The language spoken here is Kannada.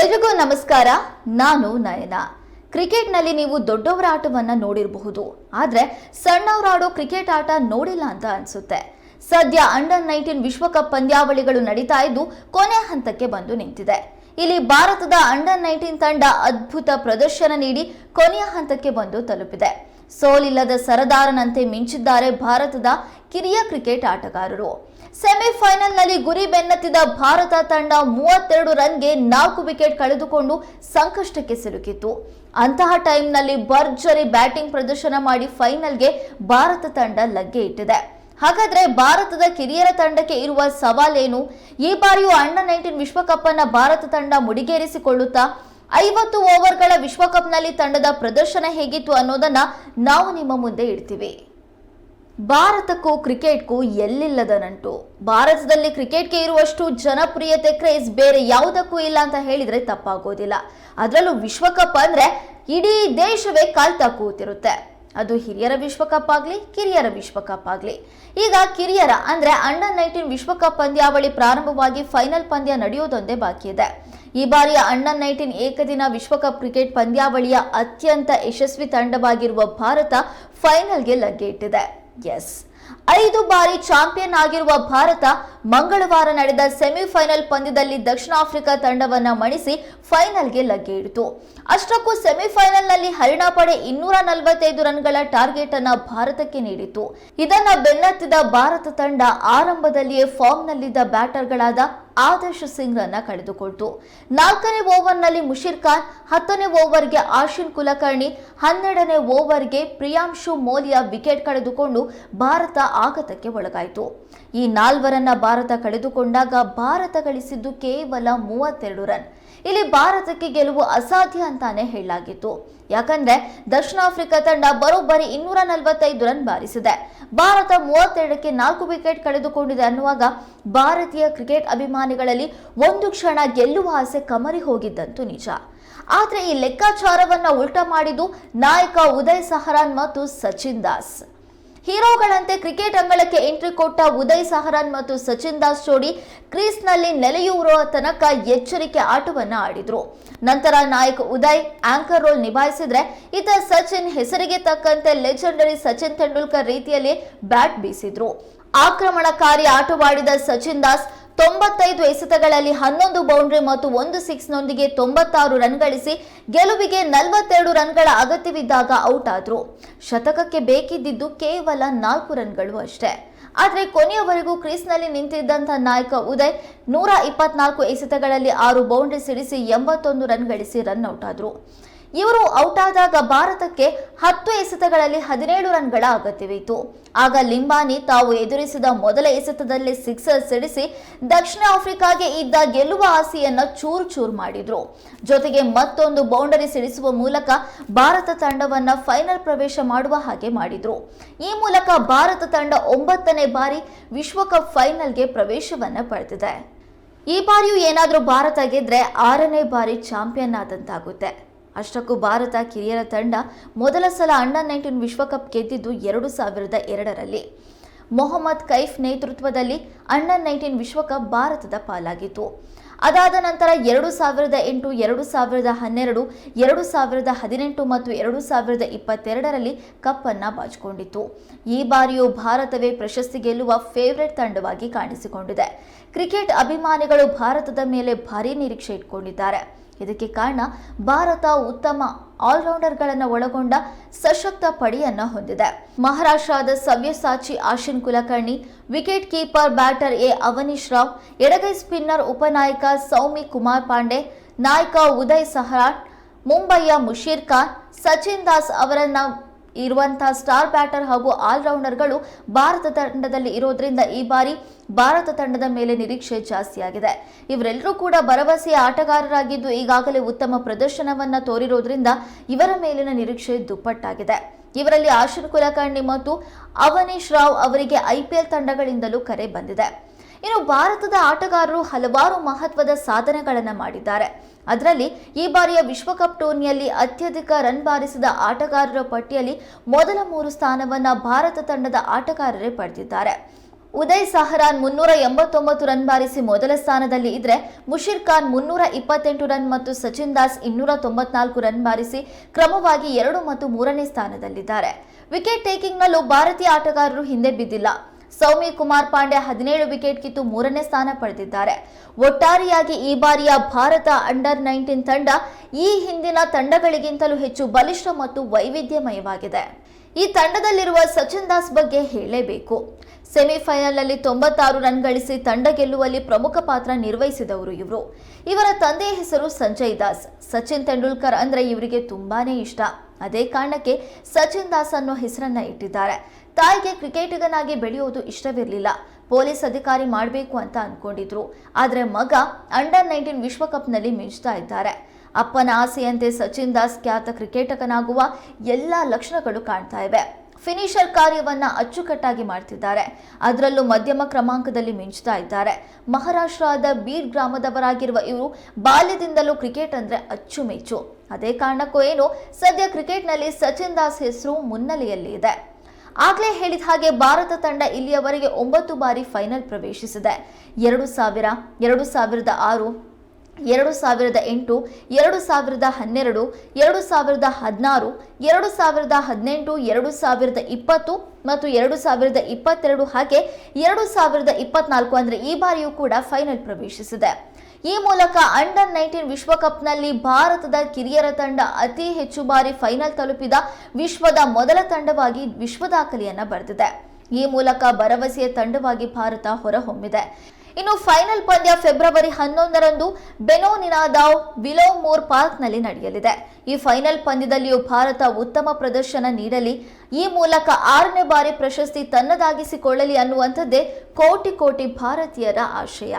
ಎಲ್ರಿಗೂ ನಮಸ್ಕಾರ. ನಾನು ನಯನ. ಕ್ರಿಕೆಟ್ನಲ್ಲಿ ನೀವು ದೊಡ್ಡವರ ಆಟವನ್ನು ನೋಡಿರಬಹುದು. ಆದರೆ ಸಣ್ಣವರ ಆಡೋ ಕ್ರಿಕೆಟ್ ಆಟ ನೋಡಿಲ್ಲ ಅಂತ ಅನ್ಸುತ್ತೆ. ಸದ್ಯ ಅಂಡರ್ ನೈನ್ಟೀನ್ ವಿಶ್ವಕಪ್ ಪಂದ್ಯಾವಳಿಗಳು ನಡೀತಾ ಇದ್ದು ಕೊನೆ ಹಂತಕ್ಕೆ ಬಂದು ನಿಂತಿದೆ. ಇಲ್ಲಿ ಭಾರತದ ಅಂಡರ್ ನೈನ್ಟೀನ್ ತಂಡ ಅದ್ಭುತ ಪ್ರದರ್ಶನ ನೀಡಿ ಕೊನೆಯ ಹಂತಕ್ಕೆ ಬಂದು ತಲುಪಿದೆ. ಸೋಲಿಲ್ಲದ ಸರದಾರನಂತೆ ಮಿಂಚಿದ್ದಾರೆ ಭಾರತದ ಕಿರಿಯ ಕ್ರಿಕೆಟ್ ಆಟಗಾರರು. ಸೆಮಿಫೈನಲ್ನಲ್ಲಿ ಗುರಿ ಬೆನ್ನತ್ತಿದ ಭಾರತ ತಂಡ ಮೂವತ್ತೆರಡು ರನ್ಗೆ ನಾಲ್ಕು ವಿಕೆಟ್ ಕಳೆದುಕೊಂಡು ಸಂಕಷ್ಟಕ್ಕೆ ಸಿಲುಕಿತ್ತು. ಅಂತಹ ಟೈಮ್ನಲ್ಲಿ ಭರ್ಜರಿ ಬ್ಯಾಟಿಂಗ್ ಪ್ರದರ್ಶನ ಮಾಡಿ ಫೈನಲ್ಗೆ ಭಾರತ ತಂಡ ಲಗ್ಗೆ ಇಟ್ಟಿದೆ. ಹಾಗಾದ್ರೆ ಭಾರತದ ಕಿರಿಯರ ತಂಡಕ್ಕೆ ಇರುವ ಸವಾಲೇನು? ಈ ಬಾರಿಯೂ ಅಂಡರ್ ನೈನ್ಟೀನ್ ವಿಶ್ವಕಪ್ ಅನ್ನ ಭಾರತ ತಂಡ ಮುಡಿಗೇರಿಸಿಕೊಳ್ಳುತ್ತಾ? ಐವತ್ತು ಓವರ್ಗಳ ವಿಶ್ವಕಪ್ನಲ್ಲಿ ತಂಡದ ಪ್ರದರ್ಶನ ಹೇಗಿತ್ತು ಅನ್ನೋದನ್ನ ನಾವು ನಿಮ್ಮ ಮುಂದೆ ಇಡ್ತೀವಿ. ಭಾರತಕ್ಕೂ ಕ್ರಿಕೆಟ್ಗೂ ಎಲ್ಲಿಲ್ಲದ ನಂಟು ಭಾರತದಲ್ಲಿ ಕ್ರಿಕೆಟ್ಗೆ ಇರುವಷ್ಟು ಜನಪ್ರಿಯತೆ ಕ್ರೇಜ್ ಬೇರೆ ಯಾವುದಕ್ಕೂ ಇಲ್ಲ ಅಂತ ಹೇಳಿದ್ರೆ ತಪ್ಪಾಗೋದಿಲ್ಲ. ಅದರಲ್ಲೂ ವಿಶ್ವಕಪ್ ಅಂದ್ರೆ ಇಡೀ ದೇಶವೇ ಕಾಲ್ತಾ ಕೂತಿರುತ್ತೆ ಅದು ಹಿರಿಯರ ವಿಶ್ವಕಪ್ ಆಗಲಿ, ಕಿರಿಯರ ವಿಶ್ವಕಪ್ ಆಗಲಿ. ಈಗ ಕಿರಿಯರ ಅಂದ್ರೆ ಅಂಡರ್ ನೈನ್ಟೀನ್ ವಿಶ್ವಕಪ್ ಪಂದ್ಯಾವಳಿ ಪ್ರಾರಂಭವಾಗಿ ಫೈನಲ್ ಪಂದ್ಯ ನಡೆಯೋದೊಂದೇ ಬಾಕಿ ಇದೆ. ಈ ಬಾರಿಯ ಅಂಡರ್ ನೈನ್ಟೀನ್ ಏಕದಿನ ವಿಶ್ವಕಪ್ ಕ್ರಿಕೆಟ್ ಪಂದ್ಯಾವಳಿಯ ಅತ್ಯಂತ ಯಶಸ್ವಿ ತಂಡವಾಗಿರುವ ಭಾರತ ಫೈನಲ್ಗೆ ಲಗ್ಗೆ ಇಟ್ಟಿದೆ. ಎಸ್ ಐದು ಬಾರಿ ಚಾಂಪಿಯನ್ ಆಗಿರುವ ಭಾರತ ಮಂಗಳವಾರ ನಡೆದ ಸೆಮಿಫೈನಲ್ ಪಂದ್ಯದಲ್ಲಿ ದಕ್ಷಿಣ ಆಫ್ರಿಕಾ ತಂಡವನ್ನ ಮಣಿಸಿ ಫೈನಲ್ಗೆ ಲಗ್ಗೆ ಇಡಿತು ಅಷ್ಟಕ್ಕೂ ಸೆಮಿಫೈನಲ್ನಲ್ಲಿ ಹರಿಣಾ ಪಡೆ ಇನ್ನೂರ ನಲವತ್ತೈದು ರನ್ಗಳ ಟಾರ್ಗೆಟ್ ಅನ್ನ ಭಾರತಕ್ಕೆ ನೀಡಿತು ಇದನ್ನ ಬೆನ್ನತ್ತಿದ ಭಾರತ ತಂಡ ಆರಂಭದಲ್ಲಿಯೇ ಫಾರ್ಮ್ನಲ್ಲಿದ್ದ ಬ್ಯಾಟರ್ಗಳಾದ ಆದರ್ಶ್ ಸಿಂಗ್ ರನ್ನ ಕಳೆದುಕೊಳ್ತು. ನಾಲ್ಕನೇ ಓವರ್ನಲ್ಲಿ ಮುಷಿರ್ ಖಾನ್ ಹತ್ತನೇ ಓವರ್ಗೆ ಆಶಿನ್ ಕುಲಕರ್ಣಿ, ಹನ್ನೆರಡನೇ ಓವರ್ಗೆ ಪ್ರಿಯಾಂಶು ಮೋಲಿಯಾ ವಿಕೆಟ್ ಕಳೆದುಕೊಂಡು ಭಾರತ ಆಘಾತಕ್ಕೆ ಒಳಗಾಯಿತು. ಈ ನಾಲ್ವರನ್ನ ಭಾರತ ಕಳೆದುಕೊಂಡಾಗ ಭಾರತ ಗಳಿಸಿದ್ದು ಕೇವಲ ಮೂವತ್ತೆರಡು ರನ್. ಇಲ್ಲಿ ಭಾರತಕ್ಕೆ ಗೆಲುವು ಅಸಾಧ್ಯ ಅಂತಾನೆ ಹೇಳಲಾಗಿತ್ತು. ಯಾಕಂದ್ರೆ ದಕ್ಷಿಣ ಆಫ್ರಿಕಾ ತಂಡ ಬರೋಬ್ಬರಿ ಇನ್ನೂರ ನಲವತ್ತೈದು ರನ್ ಬಾರಿಸಿದೆ. ಭಾರತ ಮೂವತ್ತೆರಡಕ್ಕೆ ನಾಲ್ಕು ವಿಕೆಟ್ ಕಳೆದುಕೊಂಡಿದೆ ಅನ್ನುವಾಗ ಭಾರತೀಯ ಕ್ರಿಕೆಟ್ ಅಭಿಮಾನಿಗಳಲ್ಲಿ ಒಂದು ಕ್ಷಣ ಗೆಲ್ಲುವ ಆಸೆ ಕಮರಿ ಹೋಗಿದ್ದಂತೂ ನಿಜ. ಆದ್ರೆ ಈ ಲೆಕ್ಕಾಚಾರವನ್ನ ಉಲ್ಟಾ ಮಾಡಿದ್ದು ನಾಯಕ ಉದಯ್ ಸಹರಾನ್ ಮತ್ತು ಸಚಿನ್ ದಾಸ್. ಹೀರೋಗಳಂತೆ ಕ್ರಿಕೆಟ್ ಅಂಗಳಕ್ಕೆ ಎಂಟ್ರಿ ಕೊಟ್ಟ ಉದಯ್ ಸಹರಾನ್ ಮತ್ತು ಸಚಿನ್ ದಾಸ್ ಜೋಡಿ ಕ್ರೀಸ್ನಲ್ಲಿ ನೆಲೆಯೂರುವ ತನಕ ಎಚ್ಚರಿಕೆ ಆಟವನ್ನು ಆಡಿದ್ರು. ನಂತರ ನಾಯಕ ಉದಯ್ ಆಂಕರ್ ರೋಲ್ ನಿಭಾಯಿಸಿದ್ರೆ ಇತ ಸಚಿನ್ ಹೆಸರಿಗೆ ತಕ್ಕಂತೆ ಲೆಜೆಂಡರಿ ಸಚಿನ್ ತೆಂಡೂಲ್ಕರ್ ರೀತಿಯಲ್ಲಿ ಬ್ಯಾಟ್ ಬೀಸಿದ್ರು. ಆಕ್ರಮಣಕಾರಿ ಆಟವಾಡಿದ ಸಚಿನ್ ದಾಸ್ ತೊಂಬತ್ತೈದು ಎಸೆತಗಳಲ್ಲಿ ಹನ್ನೊಂದು ಬೌಂಡ್ರಿ ಮತ್ತು ಒಂದು ಸಿಕ್ಸ್ನೊಂದಿಗೆ ತೊಂಬತ್ತಾರು ರನ್ ಗಳಿಸಿ ಗೆಲುವಿಗೆ ನಲವತ್ತೆರಡು ರನ್ಗಳ ಅಗತ್ಯವಿದ್ದಾಗ ಔಟ್ ಆದ್ರು. ಶತಕಕ್ಕೆ ಬೇಕಿದ್ದಿದ್ದು ಕೇವಲ ನಾಲ್ಕು ರನ್ಗಳು ಅಷ್ಟೇ. ಆದರೆ ಕೊನೆಯವರೆಗೂ ಕ್ರೀಸ್ನಲ್ಲಿ ನಿಂತಿದ್ದಂಥ ನಾಯಕ ಉದಯ್ ನೂರ ಇಪ್ಪತ್ನಾಲ್ಕು ಎಸೆತಗಳಲ್ಲಿ ಆರು ಬೌಂಡ್ರಿ ಸಿಡಿಸಿ ಎಂಬತ್ತೊಂದು ರನ್ ಗಳಿಸಿ ರನ್ ಔಟ್ ಆದ್ರು. ಇವರು ಔಟ್ ಆದಾಗ ಭಾರತಕ್ಕೆ ಹತ್ತು ಎಸೆತಗಳಲ್ಲಿ ಹದಿನೇಳು ರನ್ಗಳ ಅಗತ್ಯವಿತ್ತು. ಆಗ ಲಿಂಬಾನಿ ತಾವು ಎದುರಿಸಿದ ಮೊದಲ ಎಸೆತದಲ್ಲಿ ಸಿಕ್ಸರ್ ಸಿಡಿಸಿ ದಕ್ಷಿಣ ಆಫ್ರಿಕಾಗೆ ಇದ್ದ ಗೆಲ್ಲುವ ಆಸೆಯನ್ನ ಚೂರು ಚೂರು ಮಾಡಿದ್ರು. ಜೊತೆಗೆ ಮತ್ತೊಂದು ಬೌಂಡರಿ ಸಿಡಿಸುವ ಮೂಲಕ ಭಾರತ ತಂಡವನ್ನ ಫೈನಲ್ ಪ್ರವೇಶ ಮಾಡುವ ಹಾಗೆ ಮಾಡಿದ್ರು. ಈ ಮೂಲಕ ಭಾರತ ತಂಡ ಒಂಬತ್ತನೇ ಬಾರಿ ವಿಶ್ವಕಪ್ ಫೈನಲ್ಗೆ ಪ್ರವೇಶವನ್ನ ಪಡೆದಿದೆ. ಈ ಬಾರಿಯೂ ಏನಾದರೂ ಭಾರತ ಗೆದ್ರೆ ಆರನೇ ಬಾರಿ ಚಾಂಪಿಯನ್ ಆದಂತಾಗುತ್ತೆ. ಅಷ್ಟಕ್ಕೂ ಭಾರತ ಕಿರಿಯರ ತಂಡ ಮೊದಲ ಸಲ ಅಂಡರ್ ನೈನ್ಟೀನ್ ವಿಶ್ವಕಪ್ ಗೆದ್ದಿದ್ದು ಎರಡು ಸಾವಿರದ ಎರಡರಲ್ಲಿ. ಮೊಹಮ್ಮದ್ ಕೈಫ್ ನೇತೃತ್ವದಲ್ಲಿ ಅಂಡರ್ ನೈನ್ಟೀನ್ ವಿಶ್ವಕಪ್ ಭಾರತದ ಪಾಲಾಗಿತ್ತು. ಅದಾದ ನಂತರ ಎರಡು ಸಾವಿರದ ಎಂಟು, ಎರಡು ಸಾವಿರದ ಹನ್ನೆರಡು, ಎರಡು ಸಾವಿರದ ಹದಿನೆಂಟು ಮತ್ತು ಎರಡು ಸಾವಿರದ ಇಪ್ಪತ್ತೆರಡರಲ್ಲಿ ಕಪ್ಪನ್ನು ಬಾಚಿಕೊಂಡಿತ್ತು. ಈ ಬಾರಿಯೂ ಭಾರತವೇ ಪ್ರಶಸ್ತಿ ಗೆಲ್ಲುವ ಫೇವರೆಟ್ ತಂಡವಾಗಿ ಕಾಣಿಸಿಕೊಂಡಿದೆ. ಕ್ರಿಕೆಟ್ ಅಭಿಮಾನಿಗಳು ಭಾರತದ ಮೇಲೆ ಭಾರೀ ನಿರೀಕ್ಷೆ ಇಟ್ಕೊಂಡಿದ್ದಾರೆ. ಇದಕ್ಕೆ ಕಾರಣ ಭಾರತ ಉತ್ತಮ ಆಲ್ರೌಂಡರ್ಗಳನ್ನು ಒಳಗೊಂಡ ಸಶಕ್ತ ಪಡೆಯನ್ನ ಹೊಂದಿದೆ. ಮಹಾರಾಷ್ಟ್ರದ ಸವ್ಯಸಾಚಿ Arshin Kulkarni, wicket keeper batter A Avanish Rao, ಎಡಗೈ ಸ್ಪಿನ್ನರ್ ಉಪನಾಯಕ ಸೌಮಿ ಕುಮಾರ್ ಪಾಂಡೆ, ನಾಯಕ ಉದಯ್ ಸಹರಾಟ್, ಮುಂಬೈಯ ಮುಷೀರ್ ಖಾನ್, ಸಚಿನ್ ದಾಸ್ ಅವರನ್ನ ಇರುವಂತಹ ಸ್ಟಾರ್ ಬ್ಯಾಟರ್ ಹಾಗೂ ಆಲ್ರೌಂಡರ್ಗಳು ಭಾರತ ತಂಡದಲ್ಲಿ ಇರೋದ್ರಿಂದ ಈ ಬಾರಿ ಭಾರತ ತಂಡದ ಮೇಲೆ ನಿರೀಕ್ಷೆ ಜಾಸ್ತಿಯಾಗಿದೆ. ಇವರೆಲ್ಲರೂ ಕೂಡ ಭರವಸೆಯ ಆಟಗಾರರಾಗಿದ್ದು ಈಗಾಗಲೇ ಉತ್ತಮ ಪ್ರದರ್ಶನವನ್ನ ತೋರಿರೋದ್ರಿಂದ ಇವರ ಮೇಲಿನ ನಿರೀಕ್ಷೆ ದುಪ್ಪಟ್ಟಾಗಿದೆ. ಇವರಲ್ಲಿ ಆಶಿನ್ ಕುಲಕರ್ಣಿ ಮತ್ತು ಅವನೀಶ್ ರಾವ್ ಅವರಿಗೆ ಐಪಿಎಲ್ ತಂಡಗಳಿಂದಲೂ ಕರೆ ಬಂದಿದೆ. ಇನ್ನು ಭಾರತದ ಆಟಗಾರರು ಹಲವಾರು ಮಹತ್ವದ ಸಾಧನೆಗಳನ್ನು ಮಾಡಿದ್ದಾರೆ. ಅದರಲ್ಲಿ ಈ ಬಾರಿಯ ವಿಶ್ವಕಪ್ ಟೂರ್ನಿಯಲ್ಲಿ ಅತ್ಯಧಿಕ ರನ್ ಬಾರಿಸಿದ ಆಟಗಾರರ ಪಟ್ಟಿಯಲ್ಲಿ ಮೊದಲ ಮೂರು ಸ್ಥಾನವನ್ನು ಭಾರತ ತಂಡದ ಆಟಗಾರರೇ ಪಡೆದಿದ್ದಾರೆ. ಉದಯ್ ಸಹರಾನ್ ಮುನ್ನೂರ ಎಂಬತ್ತೊಂಬತ್ತು ರನ್ ಬಾರಿಸಿ ಮೊದಲ ಸ್ಥಾನದಲ್ಲಿ ಇದ್ರೆ ಮುಷಿರ್ ಖಾನ್ ಮುನ್ನೂರ ಇಪ್ಪತ್ತೆಂಟು ರನ್ ಮತ್ತು ಸಚಿನ್ ದಾಸ್ ಇನ್ನೂರ ತೊಂಬತ್ನಾಲ್ಕು ರನ್ ಬಾರಿಸಿ ಕ್ರಮವಾಗಿ ಎರಡು ಮತ್ತು ಮೂರನೇ ಸ್ಥಾನದಲ್ಲಿದ್ದಾರೆ. ವಿಕೆಟ್ ಟೇಕಿಂಗ್ನಲ್ಲೂ ಭಾರತೀಯ ಆಟಗಾರರು ಹಿಂದೆ ಬಿದ್ದಿಲ್ಲ. ಸೌಮ್ಯ ಕುಮಾರ್ ಪಾಂಡೆ ಹದಿನೇಳು ವಿಕೆಟ್ ಕಿತ್ತು ಮೂರನೇ ಸ್ಥಾನ ಪಡೆದಿದ್ದಾರೆ. ಒಟ್ಟಾರೆಯಾಗಿ ಈ ಬಾರಿಯ ಭಾರತ ಅಂಡರ್ ನೈನ್ಟೀನ್ ತಂಡ ಈ ಹಿಂದಿನ ತಂಡಗಳಿಗಿಂತಲೂ ಹೆಚ್ಚು ಬಲಿಷ್ಠ ಮತ್ತು ವೈವಿಧ್ಯಮಯವಾಗಿದೆ. ಈ ತಂಡದಲ್ಲಿರುವ ಸಚಿನ್ ದಾಸ್ ಬಗ್ಗೆ ಹೇಳಲೇಬೇಕು. ಸೆಮಿಫೈನಲ್ನಲ್ಲಿ ತೊಂಬತ್ತಾರು ರನ್ ಗಳಿಸಿ ತಂಡ ಗೆಲ್ಲುವಲ್ಲಿ ಪ್ರಮುಖ ಪಾತ್ರ ನಿರ್ವಹಿಸಿದವರು ಇವರು. ಇವರ ತಂದೆಯ ಹೆಸರು ಸಂಜಯ್ ದಾಸ್. ಸಚಿನ್ ತೆಂಡೂಲ್ಕರ್ ಅಂದ್ರೆ ಇವರಿಗೆ ತುಂಬಾನೇ ಇಷ್ಟ. ಅದೇ ಕಾರಣಕ್ಕೆ ಸಚಿನ್ ದಾಸ್ ಅನ್ನೋ ಹೆಸರನ್ನ ಇಟ್ಟಿದ್ದಾರೆ. ತಾಯಿಗೆ ಕ್ರಿಕೆಟಿಗನಾಗಿ ಬೆಳೆಯೋದು ಇಷ್ಟವಿರಲಿಲ್ಲ. ಪೊಲೀಸ್ ಅಧಿಕಾರಿ ಮಾಡಬೇಕು ಅಂತ ಅಂದ್ಕೊಂಡಿದ್ರು ಆದರೆ ಮಗ ಅಂಡರ್ ನೈನ್ಟೀನ್ ವಿಶ್ವಕಪ್ನಲ್ಲಿ ಮಿಂಚ್ತಾ ಇದ್ದಾರೆ. ಅಪ್ಪನ ಆಸೆಯಂತೆ ಸಚಿನ್ ದಾಸ್ ಖ್ಯಾತ ಕ್ರಿಕೆಟಕನಾಗುವ ಎಲ್ಲ ಲಕ್ಷಣಗಳು ಕಾಣ್ತಾ ಇವೆ. ಫಿನಿಷರ್ ಕಾರ್ಯವನ್ನು ಅಚ್ಚುಕಟ್ಟಾಗಿ ಮಾಡ್ತಿದ್ದಾರೆ. ಅದರಲ್ಲೂ ಮಧ್ಯಮ ಕ್ರಮಾಂಕದಲ್ಲಿ ಮಿಂಚ್ತಾ ಇದ್ದಾರೆ. ಮಹಾರಾಷ್ಟ್ರದ ಬೀಡ್ ಗ್ರಾಮದವರಾಗಿರುವ ಇವರು ಬಾಲ್ಯದಿಂದಲೂ ಕ್ರಿಕೆಟ್ ಅಂದರೆ ಅಚ್ಚುಮೆಚ್ಚು. ಅದೇ ಕಾರಣಕ್ಕೂ ಏನು, ಸದ್ಯ ಕ್ರಿಕೆಟ್ನಲ್ಲಿ ಸಚಿನ್ ದಾಸ್ ಹೆಸರು ಮುನ್ನೆಲೆಯಲ್ಲಿ ಇದೆ. ಆಗ್ಲೇ ಹೇಳಿದ ಹಾಗೆ ಭಾರತ ತಂಡ ಇಲ್ಲಿಯವರೆಗೆ ಒಂಬತ್ತು ಬಾರಿ ಫೈನಲ್ ಪ್ರವೇಶಿಸಿದೆ. ಎರಡು ಸಾವಿರ, ಎರಡು ಸಾವಿರದ ಆರು, ಎರಡು ಸಾವಿರದ ಎಂಟು, ಎರಡು ಸಾವಿರದ ಹನ್ನೆರಡು, ಎರಡು ಸಾವಿರದ ಹದಿನಾರು, ಎರಡು ಸಾವಿರದ ಹದಿನೆಂಟು, ಎರಡು ಸಾವಿರದ ಇಪ್ಪತ್ತು ಮತ್ತು ಎರಡು ಸಾವಿರದ ಇಪ್ಪತ್ತೆರಡು ಹಾಗೆ ಎರಡು ಸಾವಿರದ ಇಪ್ಪತ್ನಾಲ್ಕು ಅಂದರೆ ಈ ಬಾರಿಯೂ ಕೂಡ ಫೈನಲ್ ಪ್ರವೇಶಿಸಿದೆ. ಈ ಮೂಲಕ ಅಂಡರ್ ನೈನ್ಟೀನ್ ವಿಶ್ವಕಪ್ನಲ್ಲಿ ಭಾರತದ ಕಿರಿಯರ ತಂಡ ಅತಿ ಹೆಚ್ಚು ಬಾರಿ ಫೈನಲ್ ತಲುಪಿದ ವಿಶ್ವದ ಮೊದಲ ತಂಡವಾಗಿ ವಿಶ್ವ ದಾಖಲೆಯನ್ನು ಬರೆದಿದೆ. ಈ ಮೂಲಕ ಭರವಸೆಯ ತಂಡವಾಗಿ ಭಾರತ ಹೊರಹೊಮ್ಮಿದೆ. ಇನ್ನು ಫೈನಲ್ ಪಂದ್ಯ ಫೆಬ್ರವರಿ ಹನ್ನೊಂದರಂದು ಬೆನೋನಿನಾದಾವ್ ವಿಲೋಮೋರ್ ಪಾರ್ಕ್ನಲ್ಲಿ ನಡೆಯಲಿದೆ. ಈ ಫೈನಲ್ ಪಂದ್ಯದಲ್ಲಿಯೂ ಭಾರತ ಉತ್ತಮ ಪ್ರದರ್ಶನ ನೀಡಲಿ. ಈ ಮೂಲಕ ಆರನೇ ಬಾರಿ ಪ್ರಶಸ್ತಿ ತನ್ನದಾಗಿಸಿಕೊಳ್ಳಲಿ ಅನ್ನುವಂಥದ್ದೇ ಕೋಟಿ ಕೋಟಿ ಭಾರತೀಯರ ಆಶಯ.